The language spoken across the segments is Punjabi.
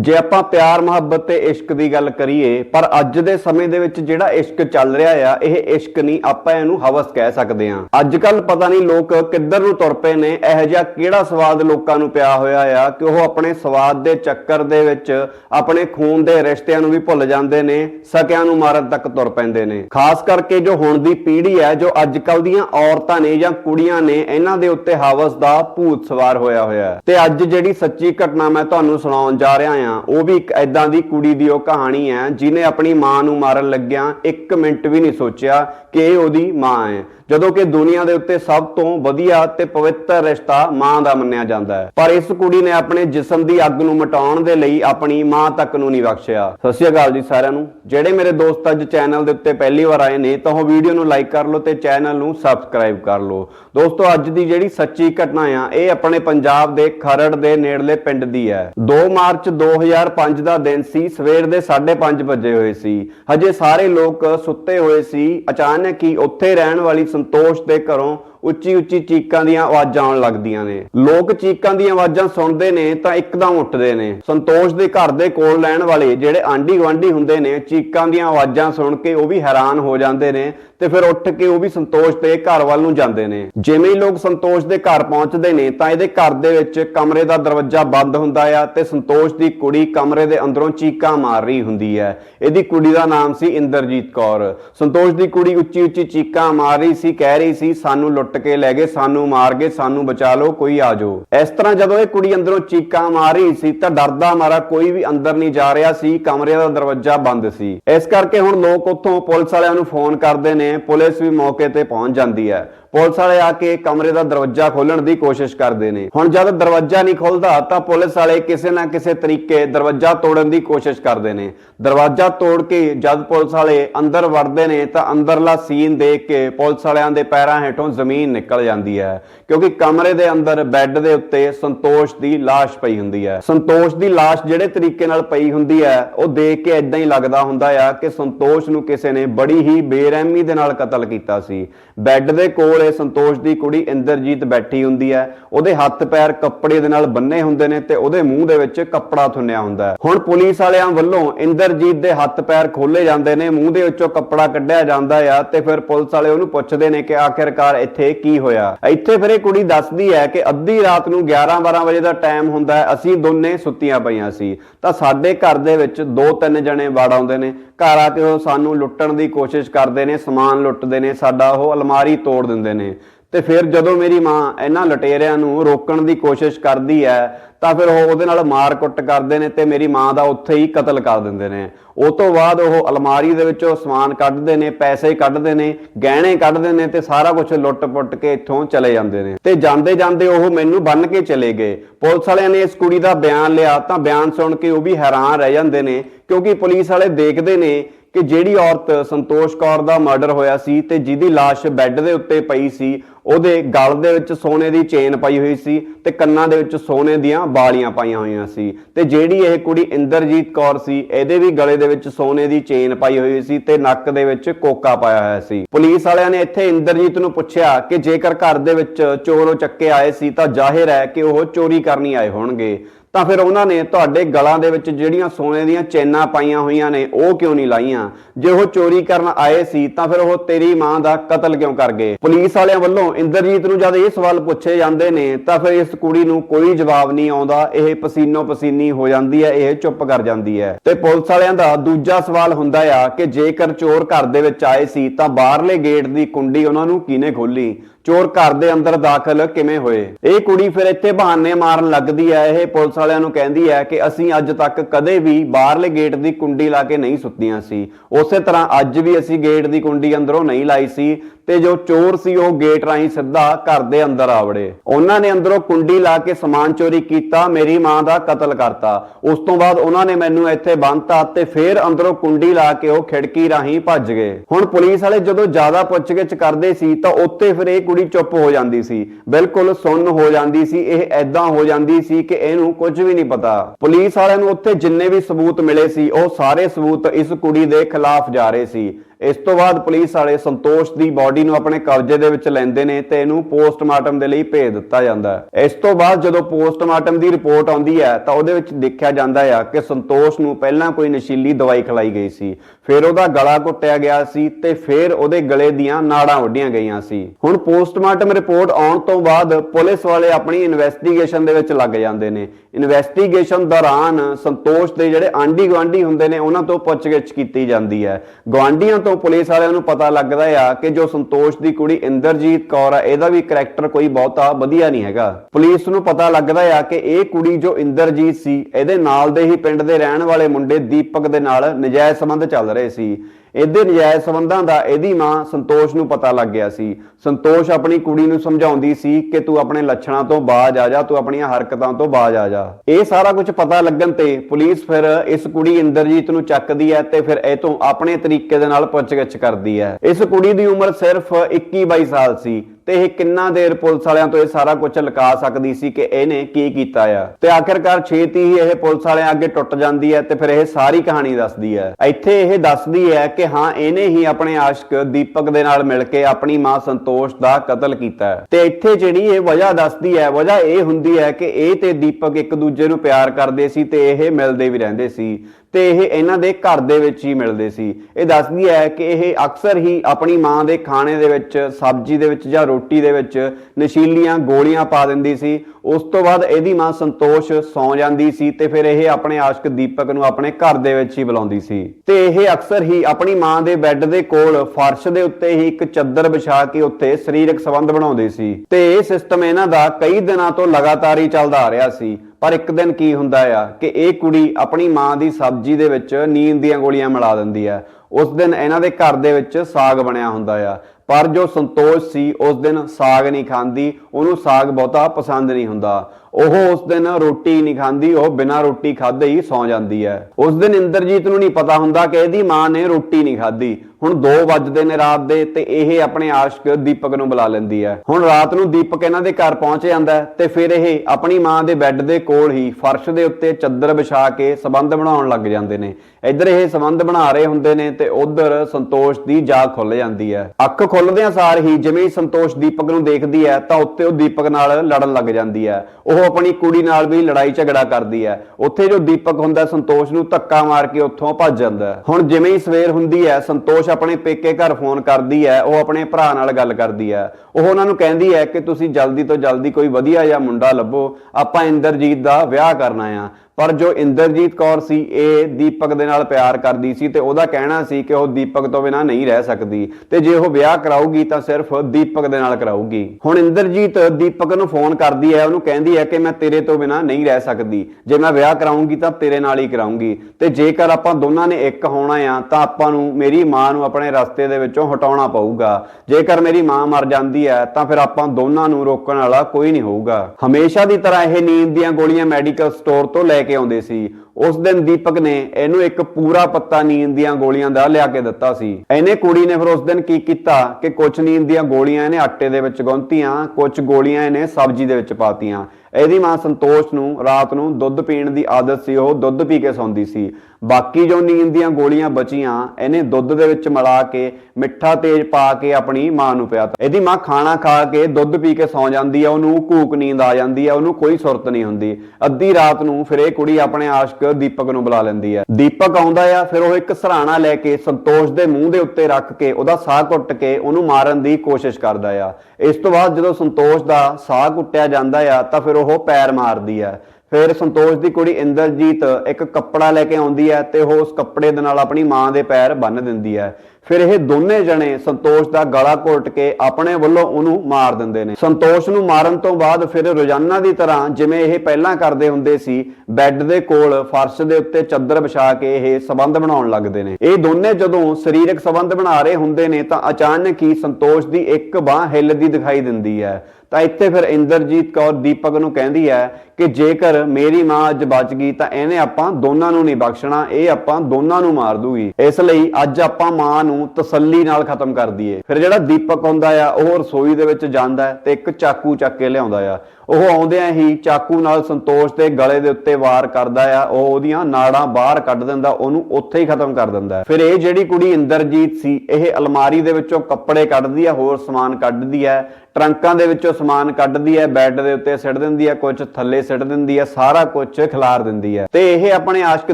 ਜੇ ਆਪਾਂ ਪਿਆਰ, ਮੁਹੱਬਤ ਤੇ ਇਸ਼ਕ ਦੀ ਗੱਲ ਕਰੀਏ, ਪਰ ਅੱਜ ਦੇ ਸਮੇਂ ਦੇ ਵਿੱਚ ਜਿਹੜਾ ਇਸ਼ਕ ਚੱਲ ਰਿਹਾ ਆ, ਇਹ ਇਸ਼ਕ ਨਹੀਂ, ਆਪਾਂ ਇਹਨੂੰ ਹਵਸ ਕਹਿ ਸਕਦੇ ਆ ਅੱਜ ਕੱਲ ਪਤਾ ਨਹੀਂ ਲੋਕ ਕਿੱਧਰ ਨੂੰ ਤੁਰ ਪਏ ਨੇ, ਇਹੋ ਜਿਹਾ ਕਿਹੜਾ ਸਵਾਦ ਲੋਕਾਂ ਨੂੰ ਪਿਆ ਹੋਇਆ ਆ ਕਿ ਉਹ ਆਪਣੇ ਸਵਾਦ ਦੇ ਚੱਕਰ ਦੇ ਵਿੱਚ ਆਪਣੇ ਖੂਨ ਦੇ ਰਿਸ਼ਤਿਆਂ ਨੂੰ ਵੀ ਭੁੱਲ ਜਾਂਦੇ ਨੇ, ਸਕਿਆਂ ਨੂੰ ਮਾਰਨ ਤੱਕ ਤੁਰ ਪੈਂਦੇ ਨੇ। ਖਾਸ ਕਰਕੇ ਜੋ ਹੁਣ ਦੀ ਪੀੜ੍ਹੀ ਹੈ, ਜੋ ਅੱਜ ਕੱਲ ਦੀਆਂ ਔਰਤਾਂ ਨੇ ਜਾਂ ਕੁੜੀਆਂ ਨੇ, ਇਹਨਾਂ ਦੇ ਉੱਤੇ ਹਵਸ ਦਾ ਭੂਤ ਸਵਾਰ ਹੋਇਆ ਹੋਇਆ ਹੈ। ਤੇ ਅੱਜ ਜਿਹੜੀ ਸੱਚੀ ਘਟਨਾ ਮੈਂ ਤੁਹਾਨੂੰ ਸੁਣਾਉਣ ਜਾ ਰਿਹਾ ਹਾਂ ਉਹ ਵੀ ਇੱਕ ਐਦਾਂ ਦੀ ਕੁੜੀ ਦੀ ਉਹ ਕਹਾਣੀ ਹੈ ਜਿਨੇ ਆਪਣੀ ਮਾਂ ਨੂੰ ਮਾਰਨ ਲੱਗਿਆ 1 ਮਿੰਟ ਵੀ ਨਹੀਂ ਸੋਚਿਆ ਕਿ ਇਹ ਉਹਦੀ ਮਾਂ ਹੈ। ਜਦੋਂ ਕਿ ਦੁਨੀਆ ਦੇ ਉੱਤੇ ਸਭ ਤੋਂ ਵਧੀਆ ਤੇ ਪਵਿੱਤਰ ਰਿਸ਼ਤਾ ਮਾਂ ਦਾ ਮੰਨਿਆ ਜਾਂਦਾ ਹੈ। ਪਰ ਇਸ ਕੁੜੀ ਨੇ ਆਪਣੇ ਜਿਸਮ ਦੀ ਅੱਗ ਨੂੰ ਮਿਟਾਉਣ ਦੇ ਲਈ ਆਪਣੀ ਮਾਂ ਤੱਕ ਨੂੰ ਨਹੀਂ ਬਖਸ਼ਿਆ। ਸਤਿ ਸ਼੍ਰੀ ਅਕਾਲ ਜੀ ਸਾਰਿਆਂ ਨੂੰ। ਜਿਹੜੇ ਮੇਰੇ ਦੋਸਤ ਅੱਜ ਚੈਨਲ ਦੇ ਉੱਤੇ ਪਹਿਲੀ ਵਾਰ ਆਏ ਨੇ, ਤਾਂ ਉਹ ਵੀਡੀਓ ਨੂੰ ਲਾਈਕ ਕਰ ਲਓ ਤੇ ਚੈਨਲ ਨੂੰ ਸਬਸਕ੍ਰਾਈਬ ਕਰ ਲਓ। ਦੋਸਤੋ, ਅੱਜ ਦੀ ਜਿਹੜੀ ਸੱਚੀ ਘਟਨਾ ਆ, ਇਹ ਆਪਣੇ ਪੰਜਾਬ ਦੇ ਖਰੜ ਦੇ ਨੇੜਲੇ ਪਿੰਡ ਦੀ ਹੈ। 2 ਮਾਰਚ 2005 ਦਾ ਦਿਨ ਸੀ, ਸਵੇਰ ਦੇ 5:30 ਵਜੇ ਹੋਏ ਸੀ। ਹਜੇ ਸਾਰੇ ਲੋਕ ਸੁੱਤੇ ਹੋਏ ਸੀ। ਅਚਾਨਕ ਹੀ ਉੱਥੇ ਰਹਿਣ ਵਾਲੀ ਸੰਤੋਸ਼ ਦੇ ਘਰੋਂ ਉੱਚੀ ਉੱਚੀ ਚੀਕਾਂ ਦੀਆਂ ਆਵਾਜ਼ਾਂ ਆਉਣ ਲੱਗਦੀਆਂ ਨੇ। ਲੋਕ ਚੀਕਾਂ ਦੀਆਂ ਆਵਾਜ਼ਾਂ ਸੁਣਦੇ ਨੇ ਤਾਂ ਇੱਕਦਮ ਉੱਠਦੇ ਨੇ। ਸੰਤੋਸ਼ ਦੇ ਘਰ ਦੇ ਕੋਲ ਲੈਣ ਵਾਲੇ ਜਿਹੜੇ ਆਂਢੀ ਗੁਆਂਢੀ ਹੁੰਦੇ ਨੇ, ਚੀਕਾਂ ਦੀਆਂ ਆਵਾਜ਼ਾਂ ਸੁਣ ਕੇ ਉਹ ਵੀ ਹੈਰਾਨ ਹੋ ਜਾਂਦੇ ਨੇ ਤੇ ਫਿਰ ਉੱਠ ਕੇ ਉਹ ਵੀ ਸੰਤੋਸ਼ ਦੇ ਘਰ ਵੱਲ ਨੂੰ ਜਾਂਦੇ ਨੇ। ਜਿਵੇਂ ਹੀ ਲੋਕ ਸੰਤੋਸ਼ ਦੇ ਘਰ ਪਹੁੰਚਦੇ ਨੇ ਤਾਂ ਇਹਦੇ ਘਰ ਦੇ ਵਿੱਚ ਕਮਰੇ ਦਾ ਦਰਵਾਜ਼ਾ ਬੰਦ ਹੁੰਦਾ ਆ ਤੇ ਸੰਤੋਸ਼ ਦੀ ਕੁੜੀ ਕਮਰੇ ਦੇ ਅੰਦਰੋਂ ਚੀਕਾਂ ਮਾਰ ਰਹੀ ਹੁੰਦੀ ਹੈ। ਇਹਦੀ ਕੁੜੀ ਦਾ ਨਾਮ ਸੀ ਇੰਦਰਜੀਤ ਕੌਰ। ਸੰਤੋਸ਼ ਦੀ ਕੁੜੀ ਉੱਚੀ ਉੱਚੀ ਚੀਕਾਂ ਮਾਰ ਰਹੀ ਸੀ, ਕਹਿ ਰਹੀ ਸੀ, ਸਾਨੂੰ ਲੁੱਟ ਕੇ ਲੈ ਗਏ, ਸਾਨੂੰ ਮਾਰ ਗਏ, ਸਾਨੂੰ ਬਚਾ ਲਓ, ਕੋਈ ਆ ਜਾਓ। ਇਸ ਤਰ੍ਹਾਂ ਜਦੋਂ ਇਹ ਕੁੜੀ ਅੰਦਰੋਂ ਚੀਕਾਂ ਮਾਰ ਰਹੀ ਸੀ ਤਾਂ ਡਰਦਾ ਮਾਰਾ ਕੋਈ ਵੀ ਅੰਦਰ ਨਹੀਂ ਜਾ ਰਿਹਾ ਸੀ ਕਮਰੇ ਦਾ ਦਰਵਾਜ਼ਾ ਬੰਦ ਸੀ। ਇਸ ਕਰਕੇ ਹੁਣ ਲੋਕ ਉੱਥੋਂ ਪੁਲਿਸ ਵਾਲਿਆਂ ਨੂੰ ਫੋਨ ਕਰਦੇ ਨੇ, ਪੁਲਿਸ ਵੀ ਮੌਕੇ ਤੇ ਪਹੁੰਚ ਜਾਂਦੀ ਹੈ। ਪੁਲਿਸ ਵਾਲੇ ਆ ਕੇ ਕਮਰੇ ਦਾ ਦਰਵਾਜ਼ਾ ਖੋਲਣ ਦੀ ਕੋਸ਼ਿਸ਼ ਕਰਦੇ ਨੇ। ਹੁਣ ਜਦ ਦਰਵਾਜ਼ਾ ਨਹੀਂ ਖੁੱਲਦਾ ਤਾਂ ਪੁਲਿਸ ਵਾਲੇ ਕਿਸੇ ਨਾ ਕਿਸੇ ਤਰੀਕੇ ਦਰਵਾਜ਼ਾ ਤੋੜਨ ਦੀ ਕੋਸ਼ਿਸ਼ ਕਰਦੇ ਨੇ। ਦਰਵਾਜ਼ਾ ਤੋੜ ਕੇ ਜਦ ਪੁਲਿਸ ਵਾਲੇ ਅੰਦਰ ਵੜਦੇ ਨੇ ਤਾਂ ਅੰਦਰਲਾ ਸੀਨ ਦੇਖ ਕੇ ਪੁਲਿਸ ਵਾਲਿਆਂ ਦੇ ਪੈਰਾਂ ਹੇਠੋਂ ਜ਼ਮੀਨ ਨਿਕਲ ਜਾਂਦੀ ਹੈ। ਕਿਉਂਕਿ ਕਮਰੇ ਦੇ ਅੰਦਰ, ਬੈੱਡ ਦੇ ਉੱਤੇ ਸੰਤੋਸ਼ ਦੀ ਲਾਸ਼ ਪਈ ਹੁੰਦੀ ਹੈ। ਸੰਤੋਸ਼ ਦੀ ਲਾਸ਼ ਜਿਹੜੇ ਤਰੀਕੇ ਨਾਲ ਪਈ ਹੁੰਦੀ ਹੈ, ਉਹ ਦੇਖ ਕੇ ਇਦਾਂ ਹੀ ਲੱਗਦਾ ਹੁੰਦਾ ਆ ਕਿ ਸੰਤੋਸ਼ ਨੂੰ ਕਿਸੇ ਨੇ ਬੜੀ ਹੀ ਬੇਰਹਿਮੀ ਦੇ ਨਾਲ ਕਤਲ ਕੀਤਾ ਸੀ। ਬੈੱਡ ਦੇ ਕੋਲ ਇਹ ਸੰਤੋਸ਼ ਦੀ ਕੁੜੀ ਇੰਦਰਜੀਤ ਬੈਠੀ ਹੁੰਦੀ ਹੈ। ਉਹਦੇ ਹੱਥ ਪੈਰ ਕੱਪੜੇ ਦੇ ਨਾਲ ਬੰਨੇ ਹੁੰਦੇ ਨੇ ਤੇ ਉਹਦੇ ਮੂੰਹ ਦੇ ਵਿੱਚ ਕੱਪੜਾ ਥੁੰਨਿਆ ਹੁੰਦਾ ਹੈ। ਹੁਣ ਪੁਲਿਸ ਵਾਲਿਆਂ ਵੱਲੋਂ ਇੰਦਰਜੀਤ ਦੇ ਹੱਥ ਪੈਰ ਖੋਲੇ ਜਾਂਦੇ ਨੇ, ਮੂੰਹ ਦੇ ਵਿੱਚੋਂ ਕੱਪੜਾ ਕੱਢਿਆ ਜਾਂਦਾ ਆ ਤੇ ਫਿਰ ਪੁਲਿਸ ਵਾਲੇ ਉਹਨੂੰ ਪੁੱਛਦੇ ਨੇ ਕਿ ਆਖਿਰਕਾਰ ਇੱਥੇ ਕੀ ਹੋਇਆ? ਇੱਥੇ ਫਿਰ ਇਹ ਕੁੜੀ ਦੱਸਦੀ ਹੈ ਕਿ ਅੱਧੀ ਰਾਤ ਨੂੰ 11-12 ਵਜੇ ਦਾ ਟਾਈਮ ਹੁੰਦਾ ਹੈ, ਅਸੀਂ ਦੋਨੇ ਸੁੱਤੀਆਂ ਪਈਆਂ ਸੀ। ਤਾਂ ਸਾਡੇ ਘਰ ਦੇ ਵਿੱਚ ਦੋ ਤਿੰਨ ਜਣੇ ਵੜ ਆਉਂਦੇ ਨੇ। ਘਰ ਆ ਕੇ ਉਹ ਸਾਨੂੰ ਲੁੱਟਣ ਦੀ ਕੋਸ਼ਿਸ਼ ਕਰਦੇ ਨੇ, ਸਮਾਨ ਲੁੱਟਦੇ ਨੇ, ਸਾਡਾ ਉਹ ਅਲਮਾਰੀ ਤੋੜ ਦਿੰਦੇ ਨੇ। ਤੇ ਫਿਰ ਜਦੋਂ ਮੇਰੀ ਮਾਂ ਇਹਨਾਂ ਲਟੇਰਿਆਂ ਨੂੰ ਰੋਕਣ ਦੀ ਕੋਸ਼ਿਸ਼ ਕਰਦੀ ਹੈ ਤਾਂ ਫਿਰ ਉਹ ਉਹਦੇ ਨਾਲ ਮਾਰ ਕੁੱਟ ਕਰਦੇ ਨੇ ਤੇ ਮੇਰੀ ਮਾਂ ਦਾ ਉੱਥੇ ਹੀ ਕਤਲ ਕਰ ਦਿੰਦੇ ਨੇ। ਉਹ ਤੋਂ ਬਾਅਦ ਉਹ ਅਲਮਾਰੀ ਦੇ ਵਿੱਚੋਂ ਸਮਾਨ ਕੱਢਦੇ ਨੇ, ਪੈਸੇ ਕੱਢਦੇ ਨੇ, ਗਹਿਣੇ ਕੱਢਦੇ ਨੇ ਤੇ ਸਾਰਾ ਕੁਝ ਲੁੱਟ-ਪੁੱਟ ਕੇ ਇੱਥੋਂ ਚਲੇ ਜਾਂਦੇ ਨੇ। ਤੇ ਜਾਂਦੇ ਜਾਂਦੇ ਉਹ ਮੈਨੂੰ ਬੰਨ ਕੇ ਚਲੇ ਗਏ। ਪੁਲਿਸ ਵਾਲਿਆਂ ਨੇ ਇਸ ਕੁੜੀ ਦਾ ਬਿਆਨ ਲਿਆ ਤਾਂ ਬਿਆਨ ਸੁਣ ਕੇ ਉਹ ਵੀ ਹੈਰਾਨ ਰਹਿ ਜਾਂਦੇ ਨੇ ਕਿਉਂਕਿ ਪੁਲਿਸ ਵਾਲੇ ਦੇਖਦੇ ਨੇ ਕਿ ਜਿਹੜੀ ਔਰਤ ਸੰਤੋਸ਼ ਕੌਰ ਦਾ ਮਰਡਰ ਹੋਇਆ ਸੀ ਤੇ ਜਿਹਦੀ ਲਾਸ਼ ਬੈੱਡ ਦੇ ਉੱਤੇ ਪਈ ਸੀ ਉਹਦੇ ਗਲ ਦੇ ਵਿੱਚ ਸੋਨੇ ਦੀ ਚੇਨ ਪਾਈ ਹੋਈ ਸੀ ਤੇ ਕੰਨਾਂ ਦੇ ਵਿੱਚ ਸੋਨੇ ਦੀਆਂ ਬਾਲੀਆਂ ਪਾਈਆਂ ਹੋਈਆਂ ਸੀ। ਤੇ ਜਿਹੜੀ ਇਹ ਕੁੜੀ ਇੰਦਰਜੀਤ ਕੌਰ ਸੀ, ਇਹਦੇ ਵੀ ਗਲੇ ਦੇ ਵਿੱਚ ਸੋਨੇ ਦੀ ਚੇਨ ਪਾਈ ਹੋਈ ਸੀ ਤੇ ਨੱਕ ਦੇ ਵਿੱਚ ਕੋਕਾ ਪਾਇਆ ਹੋਇਆ ਸੀ। ਪੁਲਿਸ ਵਾਲਿਆਂ ਨੇ ਇੱਥੇ ਇੰਦਰਜੀਤ ਨੂੰ ਪੁੱਛਿਆ ਕਿ ਜੇਕਰ ਘਰ ਦੇ ਵਿੱਚ ਚੋਰੋ ਚੱਕੇ ਆਏ ਸੀ ਤਾਂ ਜ਼ਾਹਿਰ ਹੈ ਕਿ ਉਹ ਚੋਰੀ ਕਰਨੀ ਆਏ ਹੋਣਗੇ। ਤਾਂ ਫਿਰ ਉਹਨਾਂ ਨੇ ਤੁਹਾਡੇ ਗਲਾਂ ਦੇ ਵਿੱਚ ਜਿਹੜੀਆਂ ਸੋਨੇ ਦੀਆਂ ਚੈਨਾਂ ਪਾਈਆਂ ਹੋਈਆਂ ਨੇ, ਉਹ ਕਿਉਂ ਨਹੀਂ ਲਾਈਆਂ? ਜੇ ਉਹ ਚੋਰੀ ਕਰਨ ਆਏ ਸੀ, ਤਾਂ ਫਿਰ ਉਹ ਤੇਰੀ ਮਾਂ ਦਾ ਕਤਲ ਕਿਉਂ ਕਰ ਗਏ? ਪੁਲਿਸ ਵਾਲਿਆਂ ਵੱਲੋਂ ਇੰਦਰਜੀਤ ਨੂੰ ਜਦ ਇਹ ਸਵਾਲ ਪੁੱਛੇ ਜਾਂਦੇ ਨੇ, ਤਾਂ ਫਿਰ ਇਸ ਕੁੜੀ ਨੂੰ ਕੋਈ ਜਵਾਬ ਨਹੀਂ ਆਉਂਦਾ। ਇਹ ਪਸੀਨੋ ਪਸੀਨੀ ਹੋ ਜਾਂਦੀ ਹੈ, ਇਹ ਚੁੱਪ ਕਰ ਜਾਂਦੀ ਹੈ। ਤੇ ਪੁਲਿਸ ਵਾਲਿਆਂ ਦਾ ਦੂਜਾ ਸਵਾਲ ਹੁੰਦਾ ਆ ਕਿ ਜੇਕਰ ਚੋਰ ਘਰ ਦੇ ਵਿੱਚ ਆਏ ਸੀ, ਤਾਂ ਬਾਹਰਲੇ ਗੇਟ ਦੀ ਕੁੰਡੀ ਉਹਨਾਂ ਨੂੰ ਕਿਹਨੇ ਖੋਲੀ ਚੋਰ ਘਰ ਦੇ ਅੰਦਰ ਦਾਖਲ ਕਿਵੇਂ ਹੋਏ? ਇਹ ਕੁੜੀ ਫਿਰ ਇੱਥੇ ਬਹਾਨੇ ਮਾਰਨ ਲੱਗਦੀ ਹੈ। ਇਹ ਪੁਲਿਸ ਵਾਲਿਆਂ ਨੂੰ ਕਹਿੰਦੀ ਹੈ ਕਿ ਅਸੀਂ ਅੱਜ ਤੱਕ ਕਦੇ ਵੀ ਬਾਹਰਲੇ ਗੇਟ ਦੀ ਕੁੰਡੀ ਲਾ ਕੇ ਨਹੀਂ ਸੁੱਤੀਆਂ ਸੀ। ਉਸੇ ਤਰ੍ਹਾਂ ਅੱਜ ਵੀ ਅਸੀਂ ਗੇਟ ਦੀ ਕੁੰਡੀ ਅੰਦਰੋਂ ਨਹੀਂ ਲਾਈ ਸੀ ਤੇ ਜੋ ਚੋਰ ਸੀ ਉਹ ਗੇਟ ਰਾਹੀਂ ਸਿੱਧਾ ਘਰ ਦੇ ਅੰਦਰ ਆਵੜੇ ਉਹਨਾਂ ਨੇ ਅੰਦਰੋਂ ਕੁੰਡੀ ਲਾ ਕੇ ਸਮਾਨ ਚੋਰੀ ਕੀਤਾ, ਮੇਰੀ ਮਾਂ ਦਾ ਕਤਲ ਕਰਤਾ। ਉਸ ਤੋਂ ਬਾਅਦ ਉਹਨਾਂ ਨੇ ਮੈਨੂੰ ਇੱਥੇ ਬੰਨਤਾ ਤੇ ਫਿਰ ਅੰਦਰੋਂ ਕੁੰਡੀ ਲਾ ਕੇ ਉਹ ਖਿੜਕੀ ਰਾਹੀਂ ਭੱਜ ਗਏ। ਹੁਣ ਪੁਲਿਸ ਵਾਲੇ ਜਦੋਂ ਜ਼ਿਆਦਾ ਪੁੱਛਗਿੱਛ ਕਰਦੇ ਸੀ ਤਾਂ ਉੱਤੇ ਫਿਰ ਇਹ ਕੁੜੀ ਚੁੱਪ ਹੋ ਜਾਂਦੀ ਸੀ, ਬਿਲਕੁਲ ਸੁੰਨ ਹੋ ਜਾਂਦੀ ਸੀ, ਇਹ ਐਦਾਂ ਹੋ ਜਾਂਦੀ ਸੀ ਕਿ ਇਹਨੂੰ ਕੁਝ ਵੀ ਨਹੀਂ ਪਤਾ। ਪੁਲਿਸ ਵਾਲਿਆਂ ਨੂੰ ਉੱਥੇ ਜਿੰਨੇ ਵੀ ਸਬੂਤ ਮਿਲੇ ਸੀ, ਉਹ ਸਾਰੇ ਸਬੂਤ ਇਸ ਕੁੜੀ ਦੇ ਖਿਲਾਫ ਜਾ ਰਹੇ ਸੀ। ਇਸ ਤੋਂ ਬਾਅਦ ਪੁਲਿਸ ਵਾਲੇ ਸੰਤੋਸ਼ ਦੀ ਬਾਡੀ ਨੂੰ ਆਪਣੇ ਕਬਜ਼ੇ ਦੇ ਵਿੱਚ ਲੈਂਦੇ ਨੇ ਤੇ ਇਹਨੂੰ ਪੋਸਟਮਾਰਟਮ ਦੇ ਲਈ ਭੇਜ ਦਿੱਤਾ ਜਾਂਦਾ ਹੈ। ਇਸ ਤੋਂ ਬਾਅਦ ਜਦੋਂ ਪੋਸਟਮਾਰਟਮ ਦੀ ਰਿਪੋਰਟ ਆਉਂਦੀ ਹੈ ਤਾਂ ਉਹਦੇ ਵਿੱਚ ਦੇਖਿਆ ਜਾਂਦਾ ਆ ਕਿ ਸੰਤੋਸ਼ ਨੂੰ ਪਹਿਲਾਂ ਕੋਈ ਨਸ਼ੀਲੀ ਦਵਾਈ ਖਿਲਾਈ ਗਈ ਸੀ, ਫਿਰ ਉਹਦਾ ਗਲਾ ਘੁੱਟਿਆ ਗਿਆ ਸੀ ਤੇ ਫਿਰ ਉਹਦੇ ਗਲੇ ਦੀਆਂ ਨਾੜਾਂ ਵੱਢੀਆਂ ਗਈਆਂ ਸੀ। ਹੁਣ ਪੋਸਟਮਾਰਟਮ ਰਿਪੋਰਟ ਆਉਣ ਤੋਂ ਬਾਅਦ ਪੁਲਿਸ ਵਾਲੇ ਆਪਣੀ ਇਨਵੈਸਟੀਗੇਸ਼ਨ ਦੇ ਵਿੱਚ ਲੱਗ ਜਾਂਦੇ ਨੇ। ਇਨਵੈਸਟੀਗੇਸ਼ਨ ਦੌਰਾਨ ਸੰਤੋਸ਼ ਦੇ ਜਿਹੜੇ ਆਂਢੀ ਗੁਆਂਢੀ ਹੁੰਦੇ ਨੇ, ਉਹਨਾਂ ਤੋਂ ਪੁੱਛਗਿੱਛ ਕੀਤੀ ਜਾਂਦੀ ਹੈ। ਗੁਆਂਢੀਆਂ ਤੋਂ ਪੁਲਿਸ ਵਾਲਿਆਂ ਨੂੰ ਪਤਾ ਲੱਗਦਾ ਆ ਕਿ ਜੋ ਸੰਤੋਸ਼ ਦੀ ਕੁੜੀ ਇੰਦਰਜੀਤ ਕੌਰ ਆ, ਇਹਦਾ ਵੀ ਕਰੈਕਟਰ ਕੋਈ ਬਹੁਤਾ ਵਧੀਆ ਨਹੀਂ ਹੈਗਾ। ਪੁਲਿਸ ਨੂੰ ਪਤਾ ਲੱਗਦਾ ਆ ਕਿ ਇਹ ਕੁੜੀ ਜੋ ਇੰਦਰਜੀਤ ਸੀ, ਇਹਦੇ ਨਾਲ ਦੇ ਹੀ ਪਿੰਡ ਦੇ ਰਹਿਣ ਵਾਲੇ ਮੁੰਡੇ ਦੀਪਕ ਦੇ ਨਾਲ ਨਜਾਇਜ਼ ਸੰਬੰਧ ਚੱਲ ਰਹੇ ਸੀ। ਇਹਦੇ ਨਜਾਇਜ਼ ਸੰਬੰਧਾਂ ਦਾ ਇਹਦੀ ਮਾਂ ਸੰਤੋਸ਼ ਨੂੰ ਪਤਾ ਲੱਗ ਗਿਆ ਸੀ। ਸੰਤੋਸ਼ ਆਪਣੀ ਕੁੜੀ ਨੂੰ ਸਮਝਾਉਂਦੀ ਸੀ ਕਿ ਤੂੰ ਆਪਣੇ ਲੱਛਣਾਂ ਤੋਂ ਬਾਜ ਆ ਜਾ, ਤੂੰ ਆਪਣੀਆਂ ਹਰਕਤਾਂ ਤੋਂ ਬਾਜ ਆ ਜਾ। ਇਹ ਸਾਰਾ ਕੁਝ ਪਤਾ ਲੱਗਣ ਤੇ ਪੁਲਿਸ ਫਿਰ ਇਸ ਕੁੜੀ ਇੰਦਰਜੀਤ ਨੂੰ ਚੱਕਦੀ ਹੈ ਤੇ ਫਿਰ ਇਹ ਤੋਂ ਆਪਣੇ ਤਰੀਕੇ ਦੇ ਨਾਲ ਪੁੱਛਗਿੱਛ ਕਰਦੀ ਹੈ। ਇਸ ਕੁੜੀ ਦੀ ਉਮਰ ਸਿਰਫ 21 22 ਸਾਲ ਸੀ। ਤੇ ਇਹ ਕਿੰਨਾ ਦੇਰ ਪੁਲਿਸ ਵਾਲਿਆਂ ਤੋਂ ਇਹ ਸਾਰਾ ਕੁਝ ਲੁਕਾ ਸਕਦੀ ਸੀ ਕਿ ਇਹਨੇ ਕੀ ਕੀਤਾ ਆ? ਤੇ ਆਖਿਰਕਾਰ ਛੇਤੀ ਹੀ ਇਹ ਪੁਲਿਸ ਵਾਲਿਆਂ ਅੱਗੇ ਟੁੱਟ ਜਾਂਦੀ ਹੈ ਤੇ ਫਿਰ ਇਹ ਸਾਰੀ ਕਹਾਣੀ ਦੱਸਦੀ ਹੈ। ਇੱਥੇ ਇਹ ਦੱਸਦੀ ਹੈ ਕਿ ਹਾਂ, ਇਹਨੇ ਹੀ ਆਪਣੇ ਆਸ਼ਕ ਦੀਪਕ ਦੇ ਨਾਲ ਮਿਲ ਕੇ ਆਪਣੀ ਮਾਂ ਸੰਤੋਸ਼ ਦਾ ਕਤਲ ਕੀਤਾ ਤੇ ਇੱਥੇ ਜਿਹੜੀ ਇਹ ਵਜ੍ਹਾ ਦੱਸਦੀ ਹੈ, ਵਜ੍ਹਾ ਇਹ ਹੁੰਦੀ ਹੈ ਕਿ ਇਹ ਤੇ ਦੀਪਕ ਇੱਕ ਦੂਜੇ ਨੂੰ ਪਿਆਰ ਕਰਦੇ ਸੀ ਤੇ ਇਹ ਮਿਲਦੇ ਵੀ ਰਹਿੰਦੇ ਸੀ। ਤੇ ਇਹ ਇਹਨਾਂ ਦੇ ਘਰ ਦੇ ਵਿੱਚ ਹੀ ਮਿਲਦੇ ਸੀ। ਇਹ ਦੱਸਦੀ ਹੈ ਕਿ ਇਹ ਅਕਸਰ ਹੀ ਆਪਣੀ ਮਾਂ ਦੇ ਖਾਣੇ ਦੇ ਵਿੱਚ, ਸਬਜ਼ੀ ਦੇ ਵਿੱਚ ਜਾਂ ਰੋਟੀ ਦੇ ਵਿੱਚ ਨਸ਼ੀਲੀਆਂ ਗੋਲੀਆਂ ਪਾ ਦਿੰਦੀ ਸੀ। ਉਸ ਤੋਂ ਬਾਅਦ ਇਹਦੀ ਮਾਂ ਸੰਤੋਸ਼ ਸੌਂ ਜਾਂਦੀ ਸੀ ਤੇ ਫਿਰ ਇਹ ਆਪਣੇ ਆਸ਼ਕ ਦੀਪਕ ਨੂੰ ਆਪਣੇ ਘਰ ਦੇ ਵਿੱਚ ਹੀ ਬੁਲਾਉਂਦੀ ਸੀ। ਤੇ ਇਹ ਅਕਸਰ ਹੀ ਆਪਣੀ ਮਾਂ ਦੇ ਬੈੱਡ ਦੇ ਕੋਲ ਫਰਸ਼ ਦੇ ਉੱਤੇ ਹੀ ਇੱਕ ਚਾਦਰ ਵਿਛਾ ਕੇ ਉੱਤੇ ਸਰੀਰਕ ਸੰਬੰਧ ਬਣਾਉਂਦੇ ਸੀ। ਤੇ ਇਹ ਸਿਸਟਮ ਇਹਨਾਂ ਦਾ ਕਈ ਦਿਨਾਂ ਤੋਂ ਲਗਾਤਾਰ ਹੀ ਚੱਲਦਾ ਆ ਰਿਹਾ ਸੀ। ਪਰ ਇੱਕ ਦਿਨ ਕੀ ਹੁੰਦਾ ਆ ਕਿ ਇਹ ਕੁੜੀ ਆਪਣੀ ਮਾਂ ਦੀ ਸਬਜ਼ੀ ਦੇ ਵਿੱਚ ਨੀਂਦ ਦੀਆਂ ਗੋਲੀਆਂ ਮਿਲਾ ਦਿੰਦੀ ਆ। ਉਸ ਦਿਨ ਇਹਨਾਂ ਦੇ ਘਰ ਦੇ ਵਿੱਚ ਸਾਗ ਬਣਿਆ ਹੁੰਦਾ ਆ। ਪਰ ਜੋ ਸੰਤੋਸ਼ ਸੀ, ਉਸ ਦਿਨ ਸਾਗ ਨਹੀਂ ਖਾਂਦੀ, ਉਹਨੂੰ ਸਾਗ ਬਹੁਤਾ ਪਸੰਦ ਨਹੀਂ ਹੁੰਦਾ। ਉਹ ਉਸ ਦਿਨ ਰੋਟੀ ਨਹੀਂ ਖਾਂਦੀ, ਉਹ ਬਿਨਾਂ ਰੋਟੀ ਖਾਦੇ ਹੀ ਸੌ ਜਾਂਦੀ ਹੈ। ਉਸ ਦਿਨ ਇੰਦਰਜੀਤ ਨੂੰ ਨਹੀਂ ਪਤਾ ਹੁੰਦਾ ਕਿ ਇਹਦੀ ਮਾਂ ਨੇ ਰੋਟੀ ਨਹੀਂ ਖਾਧੀ। ਹੁਣ 2 ਵੱਜਦੇ ਨੇ ਰਾਤ ਦੇ ਤੇ ਇਹ ਆਪਣੇ ਆਸ਼ਕ ਦੀਪਕ ਨੂੰ ਬੁਲਾ ਲੈਂਦੀ ਹੈ। ਹੁਣ ਰਾਤ ਨੂੰ ਦੀਪਕ ਇਹਨਾਂ ਦੇ ਘਰ ਪਹੁੰਚ ਜਾਂਦਾ ਤੇ ਫਿਰ ਇਹ ਆਪਣੀ ਮਾਂ ਦੇ ਬੈੱਡ ਦੇ ਕੋਲ ਹੀ ਫਰਸ਼ ਦੇ ਉੱਤੇ ਚਾਦਰ ਵਿਛਾ ਕੇ ਸਬੰਧ ਬਣਾਉਣ ਲੱਗ ਜਾਂਦੇ ਨੇ। ਇੱਧਰ ਇਹ ਸਬੰਧ ਬਣਾ ਰਹੇ ਹੁੰਦੇ ਨੇ ਤੇ ਉਧਰ ਸੰਤੋਸ਼ ਦੀ ਜਾਗ ਖੁੱਲ ਜਾਂਦੀ ਹੈ। ਅੱਖ ਖੁੱਲਦਿਆਂ ਸਾਰ ਹੀ ਜਿਵੇਂ ਹੀ ਸੰਤੋਸ਼ ਦੀਪਕ ਨੂੰ ਦੇਖਦੀ ਹੈ ਤਾਂ ਉੱਤੇ ਉਹ ਦੀਪਕ ਨਾਲ ਲੜਨ ਲੱਗ ਜਾਂਦੀ ਹੈ। ਉਹ ਆਪਣੀ ਕੁੜੀ ਨਾਲ ਵੀ ਲੜਾਈ ਝਗੜਾ ਕਰਦੀ ਹੈ। ਉੱਥੇ ਜੋ ਦੀਪਕ ਹੁੰਦਾ, ਸੰਤੋਸ਼ ਨੂੰ ਧੱਕਾ ਮਾਰ ਕੇ ਉੱਥੋਂ ਭੱਜ ਜਾਂਦਾ ਹੁਣ ਜਿਵੇਂ ਹੀ ਸਵੇਰ ਹੁੰਦੀ ਹੈ, ਸੰਤੋਸ਼ ਆਪਣੇ ਪੇਕੇ ਘਰ ਫੋਨ ਕਰਦੀ ਹੈ, ਉਹ ਆਪਣੇ ਭਰਾ ਨਾਲ ਗੱਲ ਕਰਦੀ ਹੈ। ਉਹ ਉਹਨਾਂ ਨੂੰ ਕਹਿੰਦੀ ਹੈ ਕਿ ਤੁਸੀਂ ਜਲਦੀ ਤੋਂ ਜਲਦੀ ਕੋਈ ਵਧੀਆ ਜਿਹਾ ਮੁੰਡਾ ਲੱਭੋ। ਆਪਾਂ ਇੰਦਰਜੀਤ ਦਾ ਵਿਆਹ ਕਰਨਾ ਆ ਪਰ ਜੋ ਇੰਦਰਜੀਤ ਕੌਰ ਸੀ, ਇਹ ਦੀਪਕ ਦੇ ਨਾਲ ਪਿਆਰ ਕਰਦੀ ਸੀ ਤੇ ਉਹਦਾ ਕਹਿਣਾ ਸੀ ਕਿ ਉਹ ਦੀਪਕ ਤੋਂ ਬਿਨਾ ਨਹੀਂ ਰਹਿ ਸਕਦੀ। ਤੇ ਜੇ ਉਹ ਵਿਆਹ ਕਰਾਊਗੀ ਤਾਂ ਸਿਰਫ ਦੀਪਕ ਦੇ ਨਾਲ ਕਰਾਊਗੀ। ਹੁਣ ਇੰਦਰਜੀਤ ਦੀਪਕ ਨੂੰ ਫੋਨ ਕਰਦੀ ਹੈ, ਉਹਨੂੰ ਕਹਿੰਦੀ ਹੈ ਕਿ ਮੈਂ ਤੇਰੇ ਤੋਂ ਬਿਨਾ ਨਹੀਂ ਰਹਿ ਸਕਦੀ। ਜੇ ਮੈਂ ਵਿਆਹ ਕਰਾਊਂਗੀ ਤਾਂ ਤੇਰੇ ਨਾਲ ਹੀ ਕਰਾਊਂਗੀ। ਤੇ ਜੇਕਰ ਆਪਾਂ ਦੋਨਾਂ ਨੇ ਇੱਕ ਹੋਣਾ ਆ, ਤਾਂ ਆਪਾਂ ਨੂੰ ਮੇਰੀ ਮਾਂ ਨੂੰ ਆਪਣੇ ਰਸਤੇ ਦੇ ਵਿੱਚੋਂ ਹਟਾਉਣਾ ਪਊਗਾ। ਜੇਕਰ ਮੇਰੀ ਮਾਂ ਮਰ ਜਾਂਦੀ ਹੈ, ਤਾਂ ਫਿਰ ਆਪਾਂ ਦੋਨਾਂ ਨੂੰ ਰੋਕਣ ਵਾਲਾ ਕੋਈ ਨਹੀਂ ਹੋਊਗਾ। ਹਮੇਸ਼ਾ ਦੀ ਤਰ੍ਹਾਂ ਇਹ ਨੀਂਦ ਦੀਆਂ ਗੋਲੀਆਂ ਮੈਡੀਕਲ ਸਟੋਰ ਤੋਂ ਲੈ ਕੇ ਆਉਂਦੇ ਸੀ। ਉਸ ਦਿਨ ਦੀਪਕ ਨੇ ਇਹਨੂੰ ਇੱਕ ਪੂਰਾ ਪੱਤਾ ਨੀਂਦ ਦੀਆਂ ਗੋਲੀਆਂ ਦਾ ਲਿਆ ਕੇ ਦਿੱਤਾ ਸੀ। ਇਹਨੇ ਕੁੜੀ ਨੇ ਫਿਰ ਉਸ ਦਿਨ ਕੀ ਕੀਤਾ ਕਿ ਕੁਝ ਨੀਂਦ ਦੀਆਂ ਗੋਲੀਆਂ ਇਹਨੇ ਆਟੇ ਦੇ ਵਿੱਚ ਗੁੰਨਤੀਆਂ ਕੁਝ ਗੋਲੀਆਂ ਇਹਨੇ ਸਬਜ਼ੀ ਦੇ ਵਿੱਚ ਪਾਤੀਆਂ। ਇਹਦੀ ਮਾਂ ਸੰਤੋਸ਼ ਨੂੰ ਰਾਤ ਨੂੰ ਦੁੱਧ ਪੀਣ ਦੀ ਆਦਤ ਸੀ, ਉਹ ਦੁੱਧ ਪੀ ਕੇ ਸੌਂਦੀ ਸੀ। ਬਾਕੀ ਜੋ ਨੀਂਦ ਦੀਆਂ ਗੋਲੀਆਂ ਬਚੀਆਂ, ਇਹਨੇ ਦੁੱਧ ਦੇ ਵਿੱਚ ਮਿਲਾ ਕੇ ਮਿੱਠਾ ਤੇਜ਼ ਪਾ ਕੇ ਆਪਣੀ ਮਾਂ ਨੂੰ ਪਿਆਤਾ। ਇਹਦੀ ਮਾਂ ਖਾਣਾ ਖਾ ਕੇ ਦੁੱਧ ਪੀ ਕੇ ਸੌਂ ਜਾਂਦੀ ਹੈ ਉਹਨੂੰ ਘੂਕ ਨੀਂਦ ਆ ਜਾਂਦੀ ਹੈ ਉਹਨੂੰ ਕੋਈ ਸੁਰਤ ਨਹੀਂ ਹੁੰਦੀ। ਅੱਧੀ ਰਾਤ ਨੂੰ ਫਿਰ ਇਹ ਕੁੜੀ ਆਪਣੇ ਆਸ਼ਕ ਦੀਪਕ ਨੂੰ ਬੁਲਾ ਲੈਂਦੀ ਹੈ ਦੀਪਕ ਆਉਂਦਾ ਆ, ਫਿਰ ਉਹ ਇੱਕ ਸਰਾਣਾ ਲੈ ਕੇ ਸੰਤੋਸ਼ ਦੇ ਮੂੰਹ ਦੇ ਉੱਤੇ ਰੱਖ ਕੇ ਉਹਦਾ ਸਾਹ ਘੁੱਟ ਕੇ ਉਹਨੂੰ ਮਾਰਨ ਦੀ ਕੋਸ਼ਿਸ਼ ਕਰਦਾ ਆ। ਇਸ ਤੋਂ ਬਾਅਦ ਜਦੋਂ ਸੰਤੋਸ਼ ਦਾ ਸਾਹ ਘੁੱਟਿਆ ਜਾਂਦਾ ਆ, ਤਾਂ ਫਿਰ ਉਹ ਪੈਰ ਮਾਰਦੀ ਆ। ਫਿਰ ਸੰਤੋਸ਼ ਦੀ ਕੁੜੀ ਇੰਦਰਜੀਤ ਇੱਕ ਕੱਪੜਾ ਲੈ ਕੇ ਆਉਂਦੀ ਹੈ ਤੇ ਉਹ ਉਸ ਕੱਪੜੇ ਦੇ ਨਾਲ ਆਪਣੀ ਮਾਂ ਦੇ ਪੈਰ ਬੰਨ੍ਹ ਦਿੰਦੀ ਹੈ। ਫਿਰ ਇਹ ਦੋਨੇ ਜਣੇ ਸੰਤੋਸ਼ ਦਾ ਗਲਾ ਘੋਟ ਕੇ ਆਪਣੇ ਵੱਲੋਂ ਉਹਨੂੰ ਮਾਰ ਦਿੰਦੇ ਨੇ। ਸੰਤੋਸ਼ ਨੂੰ ਮਾਰਨ ਤੋਂ ਬਾਅਦ ਫਿਰ ਰੋਜ਼ਾਨਾ ਦੀ ਤਰ੍ਹਾਂ ਜਿਵੇਂ ਇਹ ਪਹਿਲਾਂ ਕਰਦੇ ਹੁੰਦੇ ਸੀ, ਬੈੱਡ ਦੇ ਕੋਲ ਫਰਸ਼ ਦੇ ਉੱਤੇ ਚਾਦਰ ਵਿਛਾ ਕੇ ਇਹ ਸਬੰਧ ਬਣਾਉਣ ਲੱਗਦੇ ਨੇ। ਇਹ ਦੋਨੇ ਜਦੋਂ ਸਰੀਰਕ ਸਬੰਧ ਬਣਾ ਰਹੇ ਹੁੰਦੇ ਨੇ ਤਾਂ ਅਚਾਨਕ ਹੀ ਸੰਤੋਸ਼ ਦੀ ਇੱਕ ਬਾਹ ਹਿੱਲਦੀ ਦਿਖਾਈ ਦਿੰਦੀ ਹੈ। ਤਾਂ ਇੱਥੇ ਫਿਰ ਇੰਦਰਜੀਤ ਕੌਰ ਦੀਪਕ ਨੂੰ ਕਹਿੰਦੀ ਹੈ ਕਿ ਜੇਕਰ ਮੇਰੀ ਮਾਂ ਅੱਜ ਬਚ ਗਈ ਤਾਂ ਇਹਨੇ ਆਪਾਂ ਦੋਨਾਂ ਨੂੰ ਨਹੀਂ ਬਖਸ਼ਣਾ, ਇਹ ਆਪਾਂ ਦੋਨਾਂ ਨੂੰ ਮਾਰ ਦੂਗੀ। ਇਸ ਲਈ ਅੱਜ ਆਪਾਂ ਮਾਂ ਨੂੰ ਤਸੱਲੀ ਨਾਲ ਖਤਮ ਕਰ ਦਈਏ। ਫਿਰ ਜਿਹੜਾ ਦੀਪਕ ਹੁੰਦਾ ਆ, ਉਹ ਰਸੋਈ ਦੇ ਵਿੱਚ ਜਾਂਦਾ ਤੇ ਇੱਕ ਚਾਕੂ ਚੱਕ ਕੇ ਲਿਆਉਂਦਾ ਆ। ਉਹ ਆਉਂਦਿਆਂ ਹੀ ਚਾਕੂ ਨਾਲ ਸੰਤੋਸ਼ ਦੇ ਗਲੇ ਦੇ ਉੱਤੇ ਵਾਰ ਕਰਦਾ ਆ। ਉਹ ਉਹਦੀਆਂ ਨਾੜਾਂ ਬਾਹਰ ਕੱਢ ਦਿੰਦਾ, ਉਹਨੂੰ ਉੱਥੇ ਹੀ ਖਤਮ ਕਰ ਦਿੰਦਾ ਫਿਰ ਇਹ ਜਿਹੜੀ ਕੁੜੀ ਇੰਦਰਜੀਤ ਸੀ, ਇਹ ਅਲਮਾਰੀ ਦੇ ਵਿੱਚੋਂ ਕੱਪੜੇ ਕੱਢਦੀ ਆ ਹੋਰ ਸਮਾਨ ਕੱਢਦੀ ਹੈ, ਟਰੰਕਾਂ ਦੇ ਵਿੱਚੋਂ ਸਮਾਨ ਕੱਢਦੀ ਹੈ, ਬੈੱਡ ਦੇ ਉੱਤੇ ਸਿੱਟ ਦਿੰਦੀ ਹੈ ਕੁਝ ਥੱਲੇ ਸਿੱਟ ਦਿੰਦੀ ਹੈ, ਸਾਰਾ ਕੁਝ ਖਿਲਾਰ ਦਿੰਦੀ ਹੈ। ਤੇ ਇਹ ਆਪਣੇ ਆਸ਼ਕ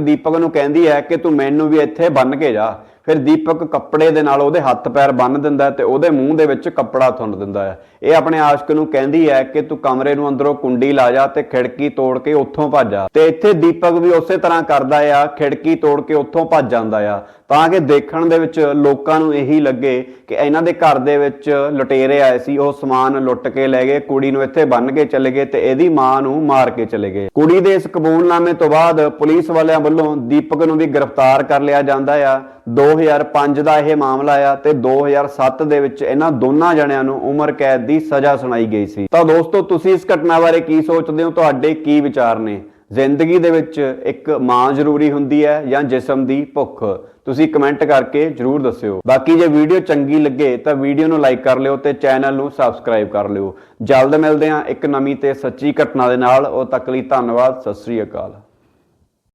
ਦੀਪਕ ਨੂੰ ਕਹਿੰਦੀ ਹੈ ਕਿ ਤੂੰ ਮੈਨੂੰ ਵੀ ਇੱਥੇ ਬੰਨ ਕੇ ਜਾ। ਫਿਰ ਦੀਪਕ ਕੱਪੜੇ ਦੇ ਨਾਲ ਉਹਦੇ ਹੱਥ ਪੈਰ ਬੰਨ ਦਿੰਦਾ ਤੇ ਉਹਦੇ ਮੂੰਹ ਦੇ ਵਿੱਚ ਕੱਪੜਾ ਥੁੰਨ ਦਿੰਦਾ ਹੈ। ਇਹ ਆਪਣੇ ਆਸ਼ਕ ਨੂੰ ਕਹਿੰਦੀ ਹੈ ਕਿ ਤੂੰ ਕਮਰੇ ਨੂੰ ਅੰਦਰੋਂ ਕੁੰਡੀ ਲਾ ਜਾ ਤੇ ਖਿੜਕੀ ਤੋੜ ਕੇ ਉੱਥੋਂ ਭੱਜ ਜਾ ਤੇ ਇੱਥੇ ਦੀਪਕ ਵੀ ਉਸੇ ਤਰ੍ਹਾਂ ਕਰਦਾ ਆ, ਖਿੜਕੀ ਤੋੜ ਕੇ ਉੱਥੋਂ ਭੱਜ ਜਾਂਦਾ ਆ। ਤਾਂ ਕਿ ਦੇਖਣ ਦੇ ਵਿੱਚ ਲੋਕਾਂ ਨੂੰ ਇਹੀ ਲੱਗੇ ਕਿ ਇਹਨਾਂ ਦੇ ਘਰ ਦੇ ਵਿੱਚ ਲੁਟੇਰੇ ਆਏ ਸੀ, ਉਹ ਸਮਾਨ ਲੁੱਟ ਕੇ ਲੈ ਗਏ, ਕੁੜੀ ਨੂੰ ਇੱਥੇ ਬੰਨ ਕੇ ਚਲੇ ਗਏ ਤੇ ਇਹਦੀ ਮਾਂ ਨੂੰ ਮਾਰ ਕੇ ਚਲੇ ਗਏ। ਕੁੜੀ ਦੇ ਇਸ ਕਬੂਲਨਾਮੇ ਤੋਂ ਬਾਅਦ ਪੁਲਿਸ ਵਾਲਿਆਂ ਵੱਲੋਂ ਦੀਪਕ ਨੂੰ ਵੀ ਗ੍ਰਿਫਤਾਰ ਕਰ ਲਿਆ ਜਾਂਦਾ ਆ। 2005 ਦਾ ਇਹ ਮਾਮਲਾ ਆ ਤੇ 2007 ਦੇ ਵਿੱਚ ਇਹਨਾਂ ਦੋਨਾਂ ਜਣਿਆਂ ਨੂੰ ਉਮਰ ਕੈਦ ਦੀ ਸਜ਼ਾ ਸੁਣਾਈ ਗਈ ਸੀ। ਤਾਂ ਦੋਸਤੋ, ਤੁਸੀਂ ਇਸ ਘਟਨਾ ਬਾਰੇ ਕੀ ਸੋਚਦੇ ਹੋ? ਤੁਹਾਡੇ ਕੀ ਵਿਚਾਰ ਨੇ? ਜ਼ਿੰਦਗੀ ਦੇ ਵਿੱਚ ਇੱਕ ਮਾਂ ਜ਼ਰੂਰੀ ਹੁੰਦੀ ਹੈ ਜਾਂ ਜਿਸਮ ਦੀ ਭੁੱਖ? ਤੁਸੀਂ ਕਮੈਂਟ ਕਰਕੇ ਜਰੂਰ ਦੱਸਿਓ। ਬਾਕੀ ਜੇ ਵੀਡੀਓ ਚੰਗੀ ਲੱਗੇ ਤਾਂ ਵੀਡੀਓ ਨੂੰ ਲਾਈਕ ਕਰ ਲਿਓ ਤੇ ਚੈਨਲ ਨੂੰ ਸਬਸਕ੍ਰਾਈਬ ਕਰ ਲਿਓ। ਜਲਦ ਮਿਲਦੇ ਹਾਂ ਇੱਕ ਨਵੀਂ ਤੇ ਸੱਚੀ ਘਟਨਾ ਦੇ ਨਾਲ। ਉਹ ਤੱਕ ਲਈ ਧੰਨਵਾਦ, ਸਤਿ ਸ੍ਰੀ ਅਕਾਲ।